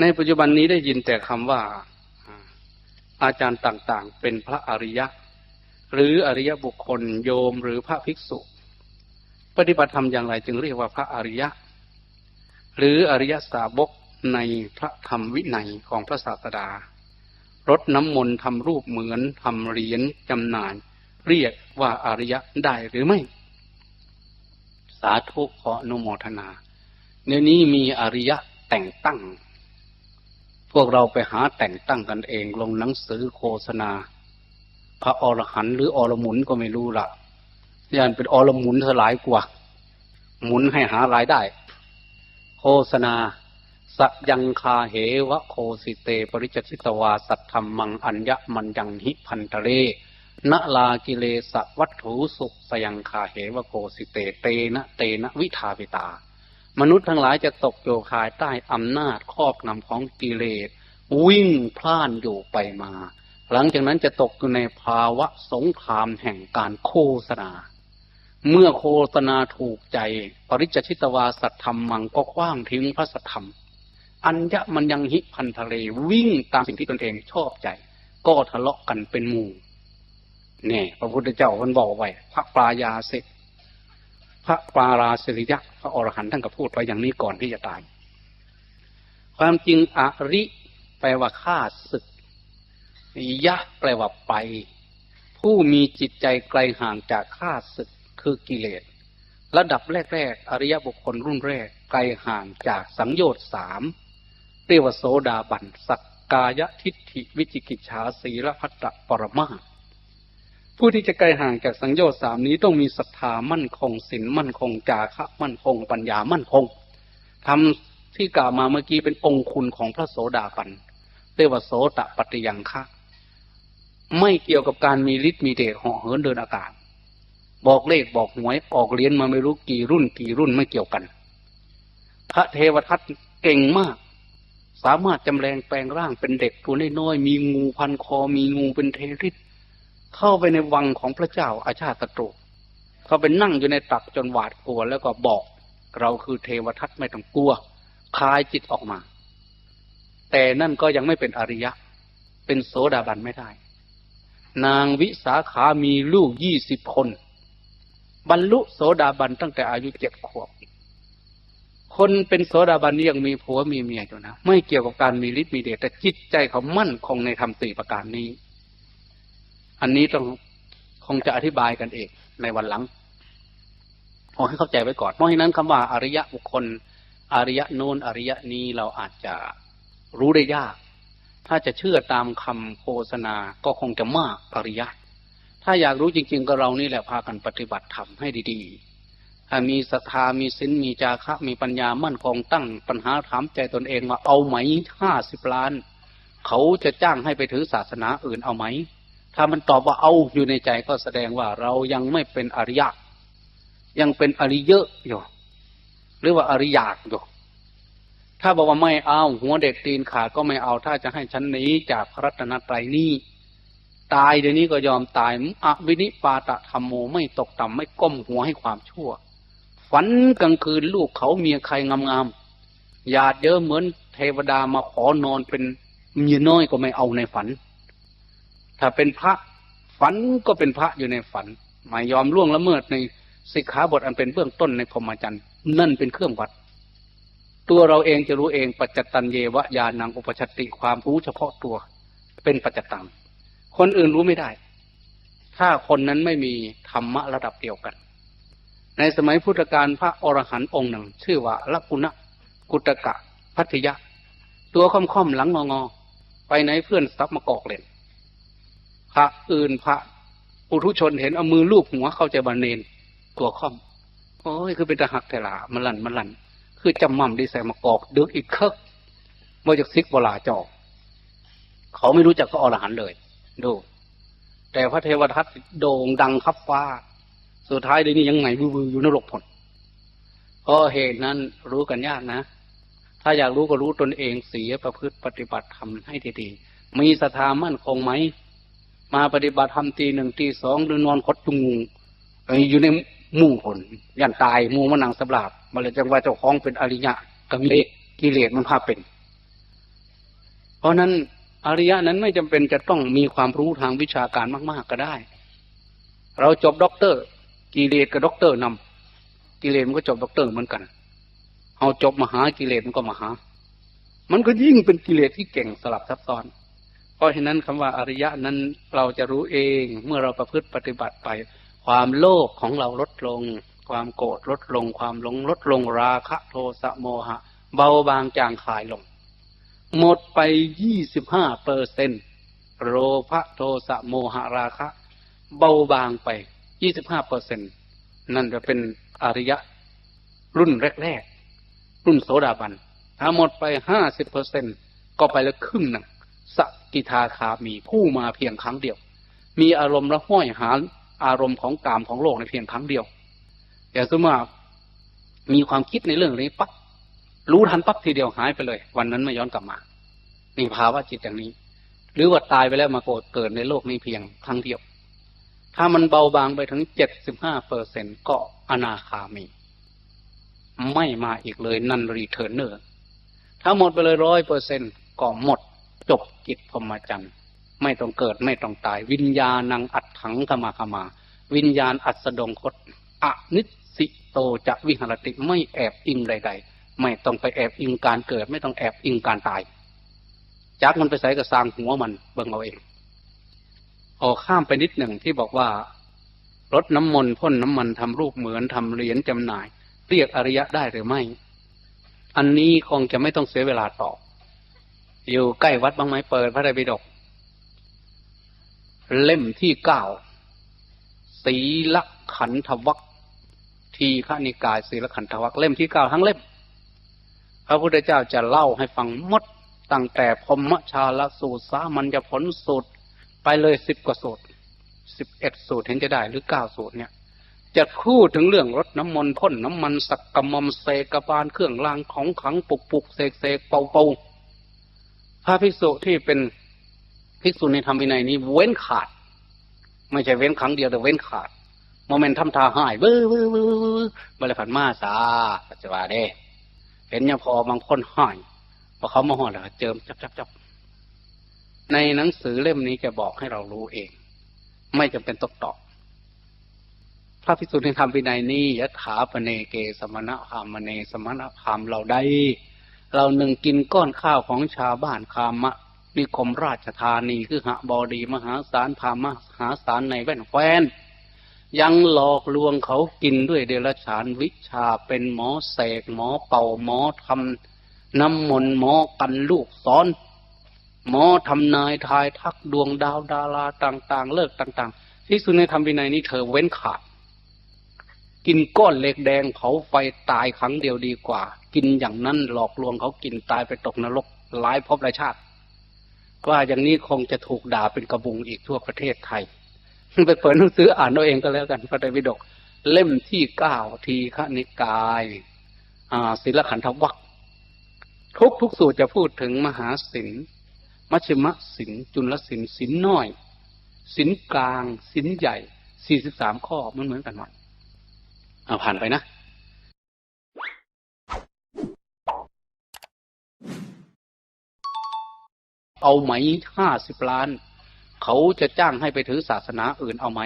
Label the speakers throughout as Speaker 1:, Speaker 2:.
Speaker 1: ในปัจจุบันนี้ได้ยินแต่คำว่า อาจารย์ต่างๆ เป็นพระอริยะ หรืออริยบุคคลโยมหรือพระภิกษุ ปฏิบัติธรรมอย่างไรจึงเรียกว่าพระอริยะ หรืออริยสาวกในพระธรรมวินัยของพระศาสดารดน้ำมนต์ทำรูปเหมือนทำเหรียญจำหน่าย เรียกว่าอริยะได้หรือไม่ สาธุขออนุโมทนา เดี๋ยวนี้มีอริยะแต่งตั้ง พวกเราไปหาแต่งตั้งกันเองลงหนังสือโฆษณา พระอรหันต์หรืออรหมุนก็ไม่รู้ละยันเป็นอรหมุนสลายกว่า หมุนให้หารายได้ โฆษณาสยังคาเหวะโคสิเต ปริจชิตวา สัทธรรมังอัญญมันยังหิพันทะเลนลากิเลสวัตถุสุขสยังคาเหวะโคสิเต เตนะเตนะวิทาปิตา มนุษย์ทั้งหลายจะตกโยคายใต้อำนาจครอบงำของกิเลสวิ่งพล่านอยู่ไปมา หลังจากนั้นจะตกอยู่ในภาวะสงครามแห่งการโฆษณา เมื่อโฆษณาถูกใจ ปริจชิตวาสัทธรรมมังก็คว้างทิ้งพระสัทธรรม อัญญะมันยังหิพันทะเลวิ่งตามสิ่งที่ตนเองชอบใจ ก็ทะเลาะกันเป็นหมู่เนี่ยพระพุทธเจ้าท่านบอกไว้พระปลายาเสก พระปาราสิริยะพระอรหันต์ท่านก็พูดไว้อย่างนี้ก่อนที่จะตาย ความจริงอริ แปลว่าฆ่าศึก ยะแปลว่าไป ผู้มีจิตใจไกลห่างจากฆ่าศึกคือกิเลสระดับแรก ๆ อริยบุคคลรุ่นแรก ไกลห่างจากสังโยชน์สามเรียกว่าโสดาบันสักกายทิฏฐิวิจิกิจฉาสีละพัตตปรมา ผู้ที่จะไกลห่างจากสังโยชน์สามนี้ต้องมีศรัทธามั่นคงศีลมั่นคงจาคะมั่นคง ปัญญามั่นคงทำที่กล่าวมาเมื่อกี้เป็นองคุณของพระโสดาบันเรียกว่าโสตปฏิยังคะไม่เกี่ยวกับการมีฤทธิ์มีเดชเหาะเหินเดินอากาศ บอกเลขบอกหวยออกเลี้ยนมาไม่รู้กี่รุ่นกี่รุ่นไม่เกี่ยวกัน พระเทวทัตเก่งมาก สามารถจำแรงแปลงร่างเป็นเด็กตัวน้อยๆมีงูพันคอมีงูเป็นเทริส เข้าไปในวังของพระเจ้าอาชาติศัตรูเขาไปนั่งอยู่ในตักจนหวาดกลัวแล้วก็บอก เราคือเทวทัตไม่ต้องกลัวคลายจิตออกมา แต่นั่นก็ยังไม่เป็นอริยะ เป็นโสดาบันไม่ได้ นางวิสาขามีลูกยี่สิบคน บรรลุโสดาบันตั้งแต่อายุเจ็ดขวบคนเป็นโสดาบันนี่ยังมีผัวมีเมียอยู่นะ ไม่เกี่ยวกับการมีฤทธิ์มีเดชแต่จิตใจเขามั่นคงในธรรมสี่ประการนี้ อันนี้ต้องคงจะอธิบายกันเองในวันหลังขอให้เข้าใจไว้ก่อน เพราะฉะนั้นคำว่าอริยะบุคคล อริยะโน้นอริยะนี้เราอาจจะรู้ได้ยาก ถ้าจะเชื่อตามคำโฆษณาก็คงจะมากอริยะถ้าอยากรู้จริง ๆ ก็เรานี่แหละพากันปฏิบัติธรรมให้ดีๆมีศรัทธามีศีลมีจาคะ มีปัญญามั่นคงตั้งปัญหาถามใจตนเองว่าเอาไหมห้าสิบล้าน เขาจะจ้างให้ไปถือศาสนาอื่นเอาไหม ถ้ามันตอบว่าเอาอยู่ในใจก็แสดงว่าเรายังไม่เป็นอริยะ ยังเป็นอริเยอะอยู่หรือว่าอริยากอยู่ถ้าบอกว่าไม่เอาหัวเด็กตีนขาดก็ไม่เอา ถ้าจะให้ฉันหนีจากพระรัตนตรัยนี้ตายเดี๋ยวนี้ก็ยอมตายอวินิปาตะธรรมโมไม่ตกต่ำไม่ก้มหัวให้ความชั่ว ฝันกลางคืนลูกเขาเมียใครงามๆอยาดเยอะเหมือนเทวดามาขอนอนเป็นเมียน้อยก็ไม่เอาในฝัน ถ้าเป็นพระฝันก็เป็นพระอยู่ในฝันไม่ยอมล่วงละเมิดในสิกขาบทอันเป็นเบื้องต้นในพรหมจรรย์นั่นเป็นเครื่องวัด ตัวเราเองจะรู้เองปัจจตันเยวะยานังอุปชติความรู้เฉพาะตัว เป็นปัจจตังคนอื่นรู้ไม่ได้ ถ้าคนนั้นไม่มีธรรมะระดับเดียวกัน ในสมัยพุทธกาลพระอรหันต์องค์หนึ่ง ชื่อว่าลักุณะกุตกะ พัทยะ ตัวค่อมๆหลังงอๆไปไหนเพื่อนซับมากอกเล่น พระอื่นพระปุถุชนเห็นเอามือลูบหัวเข้าใจบันเนนตัวค่อมโอ้ยคือเป็นตะหักแต่ละมันลันมันลัน คือจำมั่มดีใส่มากอกดึกอีกเคิกมาจากซิกเวลาจอก เขาไม่รู้จักพระอรหันเลย ดู แต่พระเทวทัตโด่งดังคับฟ้า สุดท้ายเดี๋ยวนี้ยังไงวืออยู่นรกผลเพราะเหตุนั้นรู้กันยากนะ ถ้าอยากรู้ก็รู้ตนเองเสียประพฤติปฏิบัติทำให้ดีๆมีศรัทธามั่นคงไหม มาปฏิบัติทำตีหนึ่งตีสองหรือนอนคดจุงงูอยู่ในมู่ผลยันตายมูมันนังสลาบมาเลยจังว่าเจ้าของเป็นอริยะกับมีกิเลสมันพาเป็น เพราะนั้นอริยะนั้นไม่จำเป็นจะต้องมีความรู้ทางวิชาการมาก ๆก็ได้ เราจบด็อกเตอร์ กิเลสกับด็อกเตอร์นำกิเลสมันก็จบด็อกเตอร์เหมือนกันเอาจบมหากิเลสมันก็มหา มันก็ยิ่งเป็นกิเลสที่เก่งสลับซับซ้อน เพราะฉะนั้นคำว่าอริยะนั้นเราจะรู้เองเมื่อเราประพฤติปฏิบัติไป ความโลภของเราลดลง ความโกรธลดลง ความหลงลดลงราคะโทสะโมหะ เบาบางจางคายลง หมดไปยี่สิบห้าเปอร์เซ็นโลภะโทสะโมหะราคะ เบาบางไปยี่สิบห้าเปอร์เซ็นนั่นจะเป็นอริยะ รุ่นแรกๆรุ่นโสดาบันถ้าหมดไปห้าสิบเปอร์เซ็นก็ไปแล้วครึ่งหนึ่ง สกิทาคามีผู้มาเพียงครั้งเดียว มีอารมณ์ละห้อยหาอารมณ์ของกามของโลกในเพียงครั้งเดียว แต่สมมติมีความคิดในเรื่องนี้ปั๊บรู้ทันปั๊บทีเดียวหายไปเลย วันนั้นไม่ย้อนกลับมานี่ภาวะจิตอย่างนี้ หรือว่าตายไปแล้วมาโกรธเกิดในโลกนี้เพียงครั้งเดียว ถ้ามันเบาบางไปถึงเจ็ดสิบห้าเปอร์เซ็นก็อนาคามี ไม่มาอีกเลยนันรีเทิร์เนอร์ถ้าหมดไปเลยร้อยเปอร์เซ็นก็หมด จบกิจพรหมจรรย์ไม่ต้องเกิดไม่ต้องตาย วิญญาณังอัดถังขมาขมา วิญญาณอัสดงคตอนิสิโตจะวิหรติไม่แอบอิงใด ๆ ไม่ต้องไปแอบอิงการเกิด ไม่ต้องแอบอิงการตายจักมันไปใส่กับสางหัวมันเบิ่งเอาเองออกข้ามไปนิดหนึ่งที่บอกว่ารถน้ำมนต์พ่นน้ำมันทำรูปเหมือนทำเหรียญจำหน่าย เรียกอริยะได้หรือไม่ อันนี้คงจะไม่ต้องเสียเวลาตอบ อยู่ใกล้วัดบางไหมเปิดพระไตรปิฎกเล่มที่เก้าศีลขันธวัคทีฆนิกายศีลขันธวัคเล่มที่เก้าทั้งเล่ม พระพุทธเจ้าจะเล่าให้ฟังหมดตั้งแต่พมชาลสูตรสามัญญผลสูตร ไปเลยสิบกว่าสูตรสิบเอ็ดสูตรเห็นจะได้หรือเก้าสูตรเนี่ย จะพูดถึงเรื่องรถน้ำมนต์พ่นน้ำมันสักกะมอมเสกบาลเครื่องรางของขังปุกปุกเสกเสกเป่าเป่า พระภิกษุที่เป็นภิกษุในธรรมวินัยนี้เว้นขาด ไม่ใช่เว้นครั้งเดียวแต่เว้นขาดโมเมนต์ทำทาหายเบ้อเบ้อเบ้อบริพันมาสาปัจจุบันเด้เห็นยังพอบางคนหายพอเขามาหอดแล้วเจิมจับจับจับในหนังสือเล่มนี้จะบอกให้เรารู้เอง ไม่จำเป็นตกตอบพระภิกษุในธรรมวินัยนี้ยถาปเนเกสมณะคามเนสมณะคามเราได้ เราหนึ่งกินก้อนข้าวของชาวบ้านคามะนิคมราชธานีคือหะบอดีมหาศาลพามหาศาลในแว่นแควนยังหลอกลวงเขากินด้วยเดรัจฉานวิชาเป็นหมอเสกหมอเป่าหมอทำน้ำมนต์หมอกันลูกสอน หมอทำนายทายทักดวงดาวดาราต่าง ๆ เลิกต่าง ๆ ที่สุดในธรรมวินัยนี้เธอเว้นขาด กินก้อนเหล็กแดงเผาไฟตายครั้งเดียวดีกว่า กินอย่างนั้นหลอกลวงเขากินตายไปตกนรกหลายภพหลายชาติ ว่าอย่างนี้คงจะถูกด่าเป็นกระบุงอีกทั่วประเทศไทย ไปเปิดหนังสืออ่านเอาเองก็แล้วกันพระไตรปิฎกเล่มที่เก้าทีฆนิกายศิลขันธวัคทุกทุกสูตรจะพูดถึงมหาศิลมัชมศิลจุลศิลศิลน้อยศิลกลางศิลใหญ่สี่สิบสามข้อมันเหมือนกันหมดเอาผ่านไปนะ เอาไหมห้าสิบล้าน เขาจะจ้างให้ไปถือศาสนาอื่นเอาไหม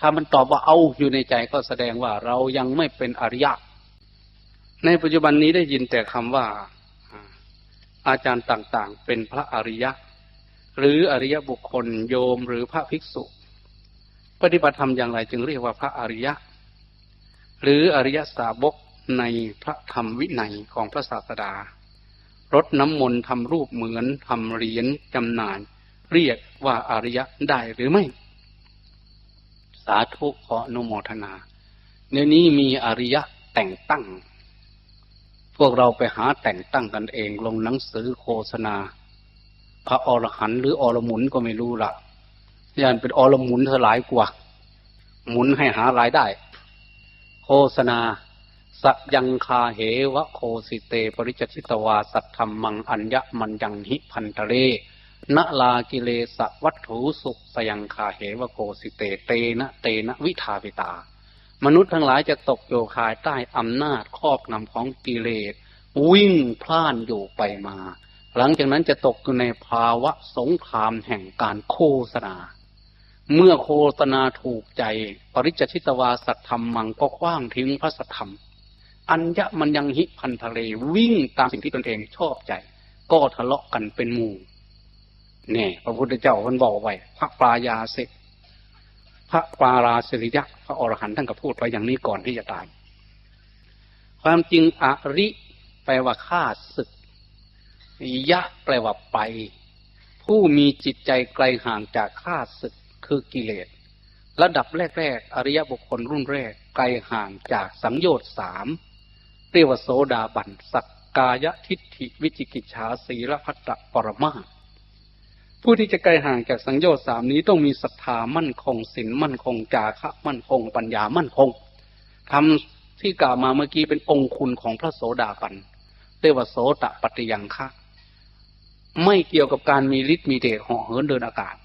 Speaker 1: ถ้ามันตอบว่าเอาอยู่ในใจก็แสดงว่าเรายังไม่เป็นอริยะ ในปัจจุบันนี้ได้ยินแต่คำว่า อาจารย์ต่างๆ เป็นพระอริยะ หรืออริยบุคคลโยมหรือพระภิกษุ ปฏิบัติธรรมอย่างไรจึงเรียกว่าพระอริยะ หรืออริยสาวกในพระธรรมวินัยของพระศาสดา รดน้ำมนต์ทำรูปเหมือนทำเหรียญจำหน่าย เรียกว่าอริยะได้หรือไม่ สาธุขออนุโมทนาในนี้มีอริยะแต่งตั้ง พวกเราไปหาแต่งตั้งกันเองลงหนังสือโฆษณา พระอรหันต์หรืออรหมุนก็ไม่รู้ละยันเป็นอรหมุนเท่าหลายกว่า หมุนให้หารายได้ โฆษณา สยังคาเหวะโคสิเต ปริจชิตวาสัทธรรมังอัญญมันยังหิพันตเรนลากิเลสวัตถุสุขสยังคาเหวะโคสิเตเตนะเตนะวิทาปิตา มนุษย์ทั้งหลายจะตกโยคายใต้อำนาจครอบงำของกิเลส วิ่งพล่านอยู่ไปมา หลังจากนั้นจะตกอยู่ในภาวะสงครามแห่งการโฆษณา เมื่อโฆษณาถูกใจ ปริจชิตวาสัตธรรมมังก็คว้างทิ้งพระสัทธรรม อัญญะมันยังหิพันทะเลวิ่งตามสิ่งที่ตนเองชอบใจ ก็ทะเลาะกันเป็นหมู่เนี่ยพระพุทธเจ้าท่านบอกไว้พระปรายาเสิพระปาราสิริยะพระอรหันต์ท่านก็พูดไปอย่างนี้ก่อนที่จะตาย ความจริงอริแปลว่าฆ่าศึก ยะแปลว่าไป ผู้มีจิตใจไกลห่างจากฆ่าศึกคือกิเลส ระดับแรก ๆ อริยบุคคลรุ่นแรกไกลห่างจากสังโยชน์สาม เรียกว่าโสดาบันสักกายทิฏฐิวิจิกิจฉาสีละพัตตปรมาผู้ที่จะไกลห่างจากสังโยชน์สามนี้ต้องมีศรัทธามั่นคงศีลมั่นคงจาคะมั่นคง ปัญญามั่นคงทำที่กล่าวมาเมื่อกี้เป็นองคุณของพระโสดาบันเรียกว่าโสตปฏิยังคะไม่เกี่ยวกับการมีฤทธิ์มีเดชเหาะเหินเดินอากาศ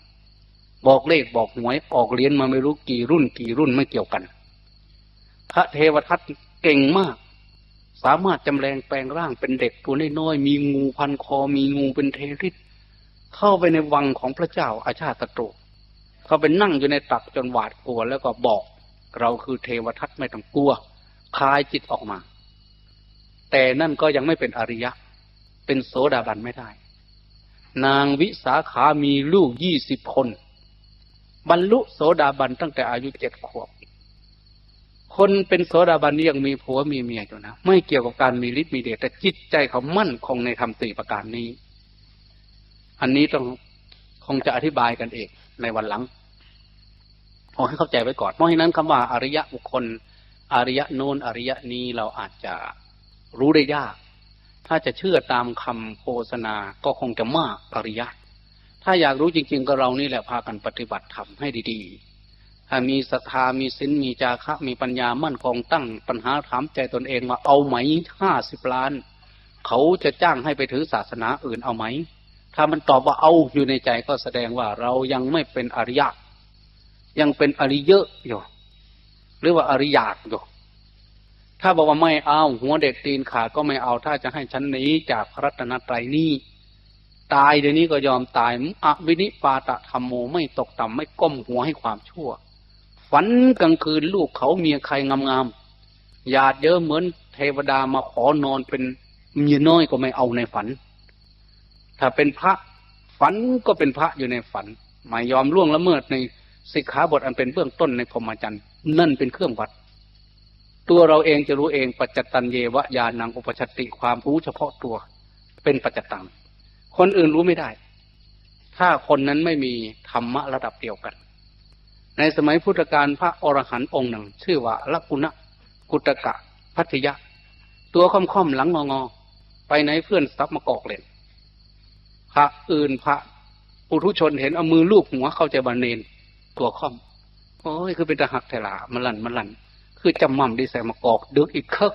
Speaker 1: บอกเลขบอกหวยออกเรียนมาไม่รู้กี่รุ่นกี่รุ่นไม่เกี่ยวกัน พระเทวทัตเก่งมาก สามารถจำแรงแปลงร่างเป็นเด็กตัวน้อยๆมีงูพันคอ มีงูเป็นเทริษเข้าไปในวังของพระเจ้าอาชาติตรูเขาไปนั่งอยู่ในตักจนหวาดกลัวแล้วก็บอก เราคือเทวทัตไม่ต้องกลัวคลายจิตออกมา แต่นั่นก็ยังไม่เป็นอริยะ เป็นโสดาบันไม่ได้ นางวิสาขามีลูกยี่สิบคน บรรลุโสดาบันตั้งแต่อายุเจ็ดขวบ คนเป็นโสดาบันนี่ยังมีผัวมีเมียอยู่นะไม่เกี่ยวกับการมีฤทธิ์มีเดชแต่จิตใจเขามั่นคงในธรรมสี่ประการนี้ อันนี้ต้องคงจะอธิบายกันเองในวันหลังพอให้เข้าใจไว้ก่อนเพราะฉะนั้นคำว่าอริยะบุคคล อริยะโน้นอริยะนี้เราอาจจะรู้ได้ยาก ถ้าจะเชื่อตามคำโฆษณาก็คงจะมากอริยะถ้าอยากรู้จริง ๆ ก็เรานี่แหละพากันปฏิบัติธรรมให้ดีๆ มีศรัทธามีศีลมีจาคะ มีปัญญามั่นคงตั้งปัญหาถามใจตนเองว่าเอาไหมห้าสิบล้าน เขาจะจ้างให้ไปถือศาสนาอื่นเอาไหม ถ้ามันตอบว่าเอาอยู่ในใจก็แสดงว่าเรายังไม่เป็นอริยะ ยังเป็นอริเยอะอยู่หรือว่าอริยากอยู่ถ้าบอกว่าไม่เอาหัวเด็กตีนขาดก็ไม่เอาถ้าจะให้ฉันหนีจากพระรัตนตรัยนี่ตายเดี๋ยวนี้ก็ยอมตายอวินิปาตะธรรมโมไม่ตกต่ำไม่ก้มหัวให้ความชั่ว ฝันกลางคืนลูกเขาเมียใครงามๆหยาดเยอะเหมือนเทวดามาขอนอนเป็นเมียน้อยก็ไม่เอาในฝัน ถ้าเป็นพระฝันก็เป็นพระอยู่ในฝันหมายอมล่วงละเมิดในสิกขาบทอันเป็นเบื้องต้นในพรหมจรรย์นั่นเป็นเครื่องวัด ตัวเราเองจะรู้เองปัจจตันเยวะญาณังอุปชติความรู้เฉพาะตัว เป็นปัจจตังคนอื่นรู้ไม่ได้ ถ้าคนนั้นไม่มีธรรมะระดับเดียวกัน ในสมัยพุทธกาลพระอรหันต์องค์หนึ่ง ชื่อว่าลักุณะกุตกะ พัทยะ ตัวค่อมๆหลังงอๆไปไหนเพื่อนซับมากอกเล่นพระอื่นพระปุถุชนเห็นเอามือลูบหัวเข้าใจบันเนน ตัวค่อม โอ้ยคือเป็นตะหักแถลามันลันมันลัน คือจำมั่มดีใส่มากอกดึกอีกเคิก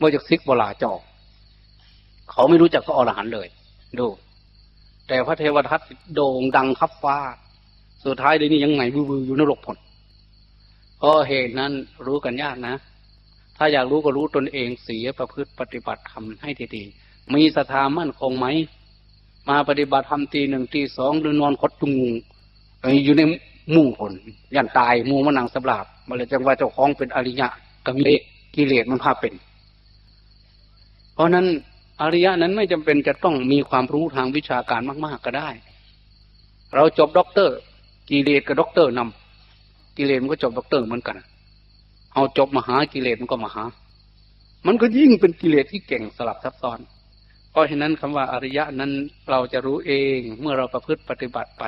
Speaker 1: ว่าจากซิกเวลาจอกเขาไม่รู้จักก็อรหันเลย ดู แต่พระเทวทัตโด่งดังครับฟ้า สุดท้ายเดี๋ยวนี้ยังไงวืออยู่นรกผลเพราะเหตุนั้นรู้กันยากนะ ถ้าอยากรู้ก็รู้ตนเองเสียประพฤติปฏิบัติทำให้ดีๆมีศรัทธามั่นคงไหม มาปฏิบัติธรรมตีหนึ่งตีสองหรือนอนคดจุงงูอยู่ในมู่ผลยันตายมูมะนังสบลาบมาเลยจังว่าเจ้าของเป็นอริยะก็มีกิเลสมันพาเป็น เพราะนั้นอริยะนั้นไม่จำเป็นจะต้องมีความรู้ทางวิชาการมาก ๆ ก็ได้ เราจบด็อกเตอร์ กิเลสกับด็อกเตอร์นำกิเลสมันก็จบด็อกเตอร์เหมือนกันเอาจบมหากิเลสมันก็มหา มันก็ยิ่งเป็นกิเลสที่เก่งสลับซับซ้อน เพราะฉะนั้นคำว่าอริยะนั้นเราจะรู้เองเมื่อเราประพฤติปฏิบัติไป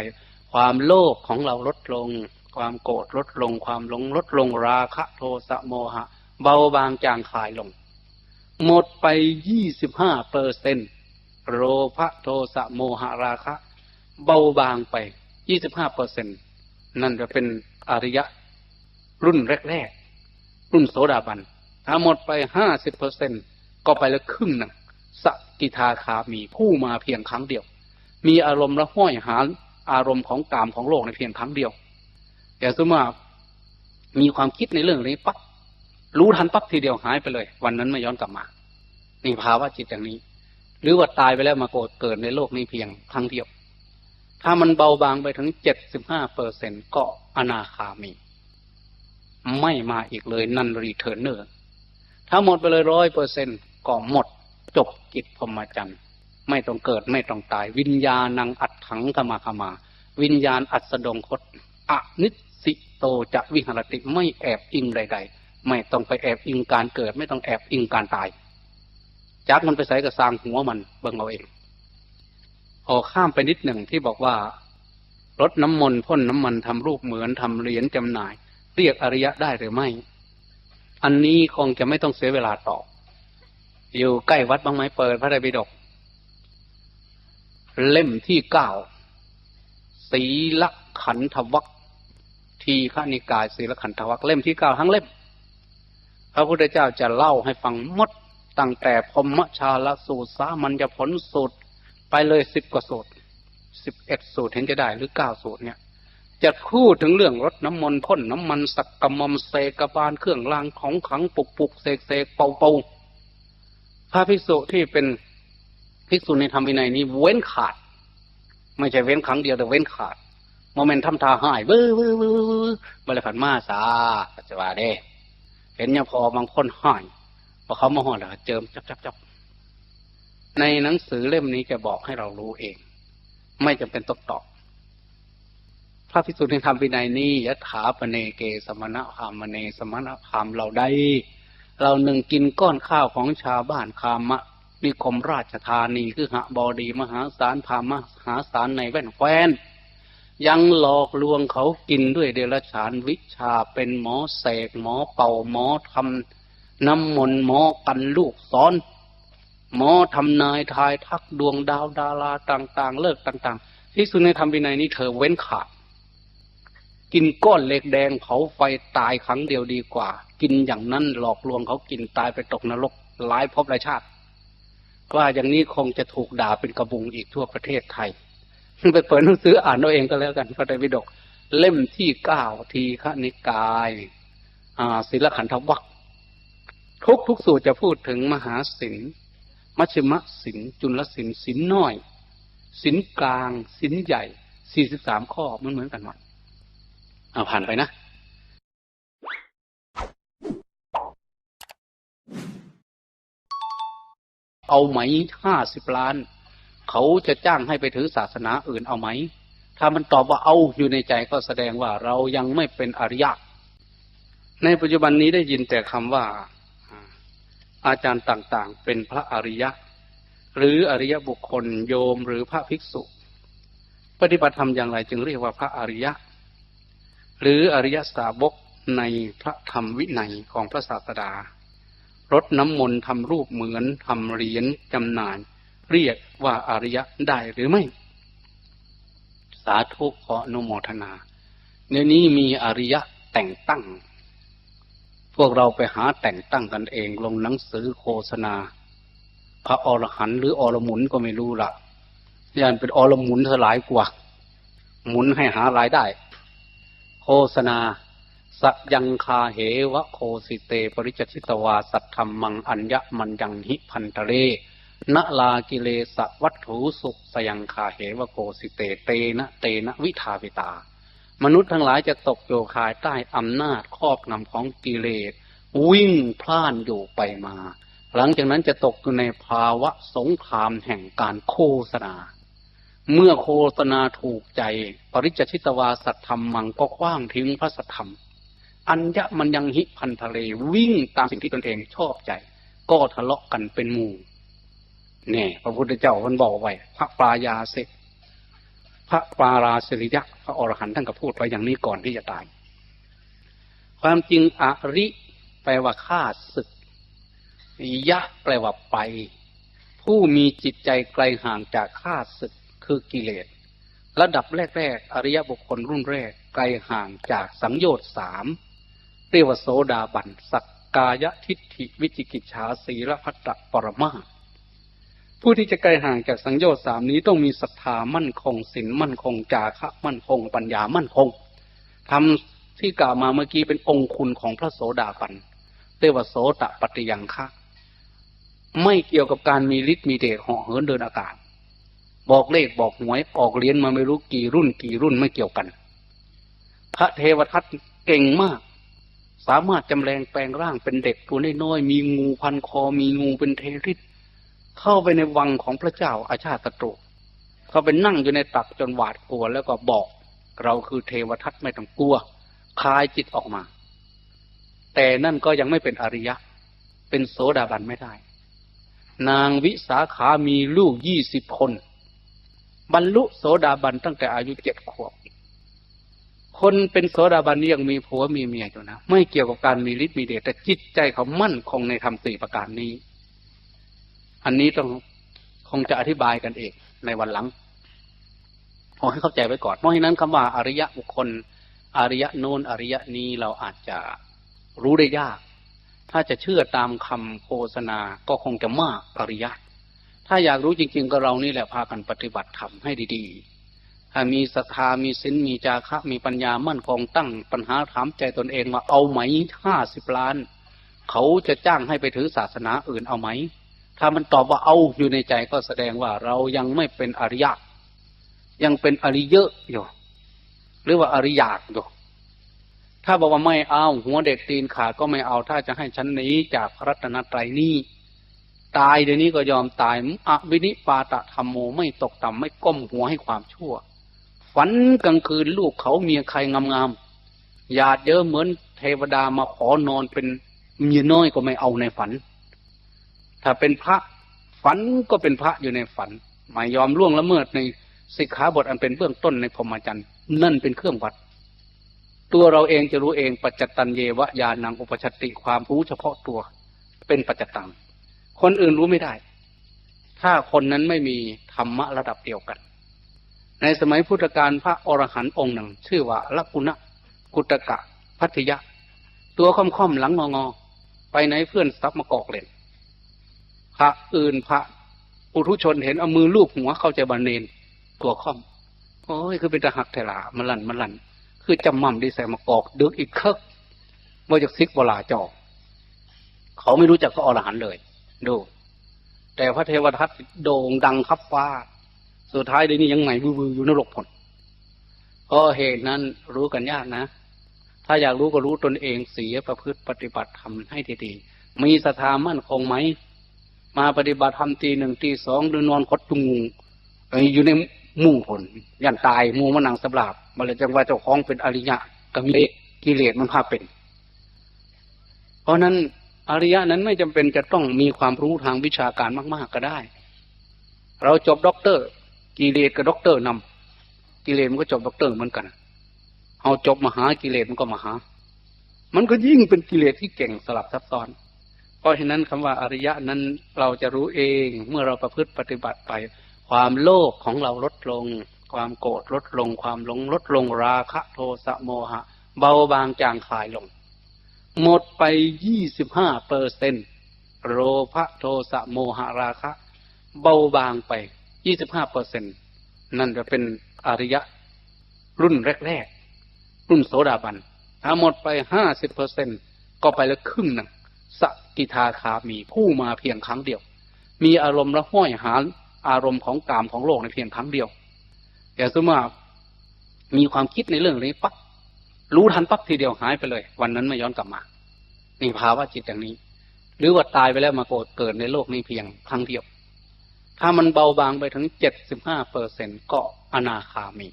Speaker 1: ความโลภของเราลดลง ความโกรธลดลง ความหลงลดลงราคะโทสะโมหะ เบาบางจางคลายลง หมดไปยี่สิบห้าเปอร์เซ็นโลภะโทสะโมหะราคะ เบาบางไป ยี่สิบห้าเปอร์เซ็นนั่นจะเป็นอริยะ รุ่นแรกๆ รุ่นโสดาบัน ถ้าหมดไปห้าสิบเปอร์เซ็นก็ไปแล้วครึ่งหนึ่งสกิทาคามีผู้มาเพียงครั้งเดียว มีอารมณ์ละห้อยหาอารมณ์ของกามของโลกในเพียงครั้งเดียว แต่สมมติมีความคิดในเรื่องนี้ปั๊บรู้ทันปั๊บทีเดียวหายไปเลย วันนั้นไม่ย้อนกลับมา นี่ภาวะจิตอย่างนี้ หรือว่าตายไปแล้วมาโกรธเกิดในโลกนี้เพียงครั้งเดียว ถ้ามันเบาบางไปถึงเจ็ดสิบห้าเปอร์เซ็นก็อนาคามี ไม่มาอีกเลยนันรีเทิร์เนอร์ถ้าหมดไปเลยร้อยเปอร์เซ็นก็หมดจบกิจพรหมจรรย์ไม่ต้องเกิดไม่ต้องตาย วิญญาณังอัดถังขมาขมา วิญญาณอัดสดงคตอนิสิโตจะวิหรติไม่แอบอิงใด ๆ ไม่ต้องไปแอบอิงการเกิด ไม่ต้องแอบอิงการตายจักมันไปใส่กับสร้างหัวมันเบิ่งเอาเอง พอกข้ามไปนิดหนึ่งที่บอกว่ารถน้ำมนต์พ่นน้ำมันทำรูปเหมือนทำเหรียญจำหน่าย เรียกอริยะได้หรือไม่ อันนี้คงจะไม่ต้องเสียเวลาตอบ อยู่ใกล้วัดบางไม้เปิดพระไตรปิฎกเล่มที่เก้าศีลขันธวัคทีฆนิกายศีลขันธวัคเล่มที่เก้าทั้งเล่ม พระพุทธเจ้าจะเล่าให้ฟังหมดตั้งแต่พมชาลสูตรสามัญญผลสูตร ไปเลยสิบกว่าสูตรสิบเอ็ดสูตรเห็นจะได้หรือเก้าสูตรเนี่ยจะพูดถึงเรื่องรถน้ำมนต์พ่นน้ำมันสักกะมอมเซกบาลเครื่องรางของขังปุกปุกเสกเสกเป่าเป่าพระภิกษุที่เป็นภิกษุในธรรมวินัยนี้เว้นขาด ไม่ใช่เว้นครั้งเดียวแต่เว้นขาดโมเมนต์ทำทาหายเบ้อเบ้อเบ้อเบ้อบริขันมาสาปัจจุบันเด้ เห็นยังพอบางคนหายพอเขามาหอดแล้วเจิมจับจับจับ ในหนังสือเล่มนี้จะบอกให้เรารู้เอง ไม่จำเป็นต้องตอบพระภิกษุในธรรมวินัยนี้ยถาปเนเกสมณะพามเนสมณะพามเราได้ เราหนึ่งกินก้อนข้าวของชาวบ้านคามะนิคมราชธานีคือหะบอดีมหาศาลพามหาศาลในแว่นแควนยังหลอกลวงเขากินด้วยเดรัจฉานวิชาเป็นหมอเสกหมอเป่าหมอทำน้ำมนต์หมอกันลูกซ้อน หมอทำนายทายทักดวงดาวดาราต่าง ๆ เลิกต่างๆ ที่สุดในธรรมวินัยนี้เธอเว้นขาด กินก้อนเหล็กแดงเผาไฟตายครั้งเดียวดีกว่า กินอย่างนั้นหลอกลวงเขากินตายไปตกนรกหลายภพหลายชาติว่าอย่างนี้คงจะถูกด่าเป็นกระบุงอีกทั่วประเทศไทยไปเปิดหนังสืออ่านเอาเองก็แล้วกันพระไตรปิฎกเล่มที่เก้าทีฆนิกายศิลขันธวัคทุกทุกสูตรจะพูดถึงมหาศิล มัชฌิมศิลจุลศิลศิลน้อยศิลกลางศิลใหญ่สี่สิบสามข้อมันเหมือนกันหมดเอาผ่านไปนะเอาไหมห้าสิบล้าน เขาจะจ้างให้ไปถือศาสนาอื่นเอาไหม ถ้ามันตอบว่าเอาอยู่ในใจก็แสดงว่าเรายังไม่เป็นอริยะ ในปัจจุบันนี้ได้ยินแต่คำว่า อาจารย์ต่างๆ เป็นพระอริยะ หรืออริยบุคคลโยมหรือพระภิกษุ ปฏิบัติธรรมอย่างไรจึงเรียกว่าพระอริยะ หรืออริยสาวกในพระธรรมวินัยของพระศาสดารดน้ำมนต์ทำรูปเหมือนทำเหรียญจำหน่ายเรียกว่าอริยะได้หรือไม่ สาธุขออนุโมทนา ในนี้มีอริยะแต่งตั้ง พวกเราไปหาแต่งตั้งกันเองลงหนังสือโฆษณา พระอรหันต์หรืออรหมุนก็ไม่รู้ละยันเป็นอรหมุนเธอหลายกว่า หมุนให้หารายได้ โฆษณาสัยังคาเหวะโคสิเต ปริจชิตวา สัทธรรมังอัญญมันยังหิพันตะเรณลากิเลสวัตถุสุขสยังคาเหวะโคสิเต เตนะเตนะวิทาวิตา มนุษย์ทั้งหลายจะตกโยคายใต้อำนาจครอบงำของกิเลสวิ่งพล่านอยู่ไปมา หลังจากนั้นจะตกอยู่ในภาวะสงครามแห่งการโฆษณา เมื่อโฆษณาถูกใจ ปริจชิตวาสัทธรรมมังก็คว้างทิ้งพระสัทธรรม อัญญมันยังหิพันทะเลวิ่งตามสิ่งที่ตนเองชอบใจ ก็ทะเลาะกันเป็นหมู่เนี่ยพระพุทธเจ้าท่านบอกไว้พระปรายาเสก พระปาราสิริยะพระอรหันต์ท่านก็พูดไปอย่างนี้ก่อนที่จะตาย ความจริงอริแปลว่าฆ่าศึก ยะแปลว่าไป ผู้มีจิตใจไกลห่างจากฆ่าศึกคือกิเลสระดับแรก ๆ อริยบุคคลรุ่นแรก ไกลห่างจากสังโยชน์สามเรียกว่าโสดาบันสักกายทิฏฐิวิจิกิจฉาสีละพัตตปรมา ผู้ที่จะไกลห่างจากสังโยชน์สามนี้ต้องมีศรัทธามั่นคงศีลมั่นคงจาคะมั่นคง ปัญญามั่นคงทำที่กล่าวมาเมื่อกี้เป็นองค์คุณของพระโสดาบันเรียกว่าโสตปฏิยังคะไม่เกี่ยวกับการมีฤทธิ์มีเดชเหาะเหินเดินอากาศ บอกเลขบอกหวยออกเรียนมาไม่รู้กี่รุ่นกี่รุ่นไม่เกี่ยวกัน พระเทวทัตเก่งมาก สามารถจำแรงแปลงร่างเป็นเด็กตัวน้อยๆมีงูพันคอมีงูเป็นเทริษ เข้าไปในวังของพระเจ้าอาชาติตรุเขาไปนั่งอยู่ในตักจนหวาดกลัวแล้วก็บอก เราคือเทวทัตไม่ต้องกลัวคลายจิตออกมา แต่นั่นก็ยังไม่เป็นอริยะ เป็นโสดาบันไม่ได้ นางวิสาขามีลูกยี่สิบคน บรรลุโสดาบันตั้งแต่อายุเจ็ดขวบคนเป็นโสดาบันนี่ยังมีผัวมีเมียอยู่นะ ไม่เกี่ยวกับการมีฤทธิ์มีเดชแต่จิตใจเขามั่นคงในธรรมสี่ประการนี้ อันนี้ต้องคงจะอธิบายกันเองในวันหลังขอให้เข้าใจไว้ก่อน เพราะฉะนั้นคำว่าอริยะบุคคล อริยะโน้นอริยะนี้เราอาจจะรู้ได้ยาก ถ้าจะเชื่อตามคำโฆษณาก็คงจะมากอริยะ ถ้าอยากรู้จริง ๆ ก็เรานี่แหละพากันปฏิบัติธรรมให้ดีๆ ถ้ามีศรัทธามีศีลมีจาคะ มีปัญญามั่นคงตั้งปัญหาถามใจตนเองว่าเอาไหมห้าสิบล้าน เขาจะจ้างให้ไปถือศาสนาอื่นเอาไหม ถ้ามันตอบว่าเอาอยู่ในใจก็แสดงว่าเรายังไม่เป็นอริยะ ยังเป็นอริเยอะอยู่หรือว่าอริยาตอยู่ถ้าบอกว่าไม่เอาหัวเด็กตีนขาดก็ไม่เอา ถ้าจะให้ฉันหนีจากพระรัตนตรัยนี้ตายเดี๋ยวนี้ก็ยอมตายอวินิปาตะธรรมโมไม่ตกต่ำไม่ก้มหัวให้ความชั่วฝันกลางคืนลูกเขาเมียใครงามๆหยาดเยอะเหมือนเทวดามาขอนอนเป็นเมียน้อยก็ไม่เอาในฝัน ถ้าเป็นพระฝันก็เป็นพระอยู่ในฝันไม่ยอมล่วงละเมิดในสิกขาบทอันเป็นเบื้องต้นในพรหมจรรย์นั่นเป็นเครื่องวัด ตัวเราเองจะรู้เองปัจจตันเยวะยานังอุปชตติความรู้เฉพาะตัว เป็นปัจจตัง คนอื่นรู้ไม่ได้ ถ้าคนนั้นไม่มีธรรมะระดับเดียวกัน ในสมัยพุทธกาลพระอรหันต์องค์หนึ่ง ชื่อว่าลักุณะกุตกะ พัทยะ ตัวค่อมๆหลังงองอไปไหนเพื่อนซับมากอกเล่น พระอื่นพระปุถุชนเห็นเอามือลูบหัวเข้าใจบันเนนตัวค่อมโอ้ยคือเป็นตะหักเถลามันลันมันลัน คือจำมั่มดีใส่มากอกเดือกอีกเคิกว่าจากซิกเวลาจอกเขาไม่รู้จักก็อรหันต์เลย ดู แต่พระเทวทัตโด่งดังคับฟ้า สุดท้ายเดี๋ยวนี้ยังไงบือๆอยู่นรกผลเพราะเหตุนั้นรู้กันยากนะ ถ้าอยากรู้ก็รู้ตนเองเสียประพฤติปฏิบัติทำให้ดีๆมีศรัทธามั่นคงไหม มาปฏิบัติธรรมตีหนึ่งตีสองหรือนอนคดจุงงอยู่ในมู่ผลยันตายมูมันนังสำลาบมาเลยจังว่าเจ้าของเป็นอริยะกับเลกิเลสมันพาเป็น เพราะนั้นอริยะนั้นไม่จำเป็นจะต้องมีความรู้ทางวิชาการมาก ๆก็ได้ เราจบด็อกเตอร์ กิเลสกับด็อกเตอร์นำกิเลสมันก็จบด็อกเตอร์เหมือนกันเอาจบมหากิเลสมันก็มหา มันก็ยิ่งเป็นกิเลสที่เก่งสลับซับซ้อน เพราะฉะนั้นคำว่าอริยะนั้นเราจะรู้เองเมื่อเราประพฤติปฏิบัติไป ความโลภของเราลดลง ความโกรธลดลง ความหลงลดลงราคะโทสะโมหะ เบาบางจางคลายลง หมดไปยี่สิบห้าเปอร์เซนโลภะโทสะโมหะราคะ เบาบางไปยี่สิบห้าเปอร์เซนนั่นจะเป็นอริยะ รุ่นแรกๆรุ่นโสดาบันถ้าหมดไปห้าสิบเปอร์เซนก็ไปแล้วครึ่งหนึ่ง สกิทาคามีผู้มาเพียงครั้งเดียว มีอารมณ์ละห้อยหาอารมณ์ของกามของโลกในเพียงครั้งเดียวอย่สมมติมีความคิดในเรื่องนี้ปั๊บรู้ทันปั๊บทีเดียวหายไปเลย วันนั้นไม่ย้อนกลับมา นี่ภาวะจิตอย่างนี้ หรือว่าตายไปแล้วมาโกรธเกิดในโลกนี้เพียงครั้งเดียว ถ้ามันเบาบางไปถึงเจ็ดสิบห้าเปอร์เซ็นก็อนาคามี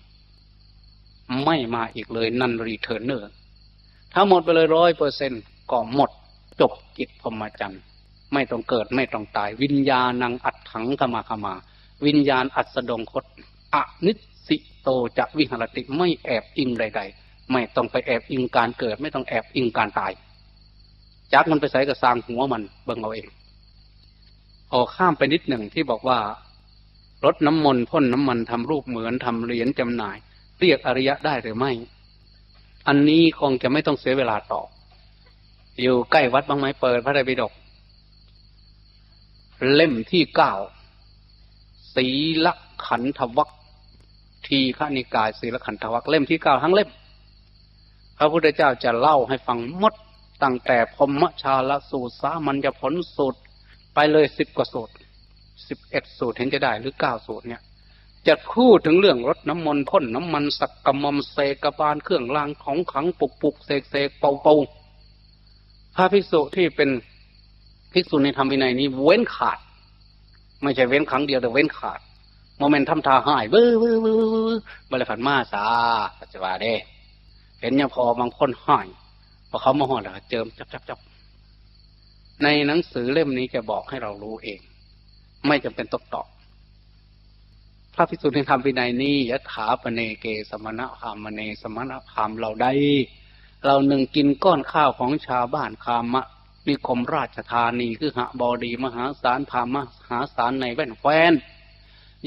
Speaker 1: ไม่มาอีกเลยนันรีเทิร์เนอร์ถ้าหมดไปเลยร้อยเปอร์เซ็นก็หมด จบกิจพรหมจรรย์ไม่ต้องเกิดไม่ต้องตาย วิญญาณังอัดถังขมาขมา วิญญาณอัดสดงคตอนิสิโตจะวิหารติไม่แอบอิงใด ๆ ไม่ต้องไปแอบอิงการเกิด ไม่ต้องแอบอิงการตายจักมันไปใส่กระสางหัวมันเบิ่งเอาเองออกข้ามไปนิดหนึ่งที่บอกว่ารถน้ำมนต์พ่นน้ำมันทำรูปเหมือนทำเหรียญจำหน่าย เรียกอริยะได้หรือไม่ อันนี้คงจะไม่ต้องเสียเวลาตอบ อยู่ใกล้วัดบางไม้เปิดพระไตรปิฎกเล่มที่เก้าศีลขันธวัคทีฆนิกายศีลขันธวัคเล่มที่เก้าทั้งเล่ม พระพุทธเจ้าจะเล่าให้ฟังมดตั้งแต่พมชาลสูตรสามัญญผลสูตร ไปเลยสิบกว่าสูตรสิบเอ็ดสูตรเห็นจะได้หรือเก้าสูตรเนี่ยจะพูดถึงเรื่องรถน้ำมนต์พ่นน้ำมันสักกะมอมเซกบาลเครื่องรางของขังปุกปุกเสกเสกเป่าเป่า พระภิกษุที่เป็นภิกษุในธรรมวินัยนี้เว้นขาด ไม่ใช่เว้นครั้งเดียวแต่เว้นขาดโมเมนต์ทำทาหายเบ้อเบ้อเบ้อเบ้อเบลผันมาสาปัจจุบันเด้เห็นยังพอบางคนหายพอเขามาหอดแล้วเจิมจับจับจับในหนังสือเล่มนี้จะบอกให้เรารู้เอง ไม่จำเป็นต้องตอบพระภิกษุในธรรมวินัยนี้ยะถาปเนเกสมณะคามเนสมณะคามเราได้ เราหนึ่งกินก้อนข้าวของชาวบ้านคามะนิคมราชธานีคือหะบอดีมหาศาลพามหาศาลในแว่นแควน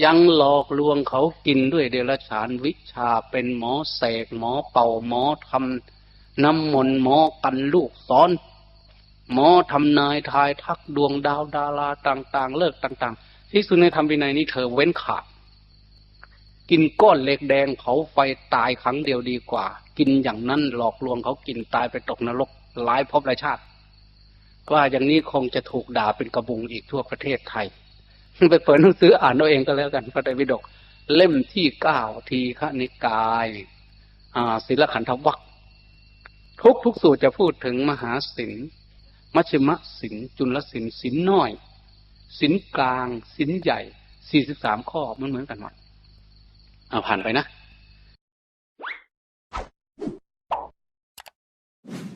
Speaker 1: ยังหลอกลวงเขากินด้วยเดรัจฉานวิชาเป็นหมอเสกหมอเป่าหมอทำน้ำมนต์หมอกันลูกซ้อน หมอทำนายทายทักดวงดาวดาราต่างๆ เลิกต่าง ๆ ที่สุดในธรรมวินัยนี้เธอเว้นขาด กินก้อนเหล็กแดงเผาไฟตายครั้งเดียวดีกว่า กินอย่างนั้นหลอกลวงเขากินตายไปตกนรกหลายภพหลายชาติ ว่าอย่างนี้คงจะถูกด่าเป็นกระบุงอีกทั่วประเทศไทย ไปเปิดหนังสืออ่านเอาเองก็แล้วกันพระไตรปิฎกเล่มที่เก้าทีฆนิกายศิลขันธวัคทุกทุกสูตรจะพูดถึงมหาศิลมัชฌิมศิลจุลศิลศิลน้อยศิลกลางศิลใหญ่สี่สิบสามข้อมันเหมือนกันหมดเอาผ่านไปนะ you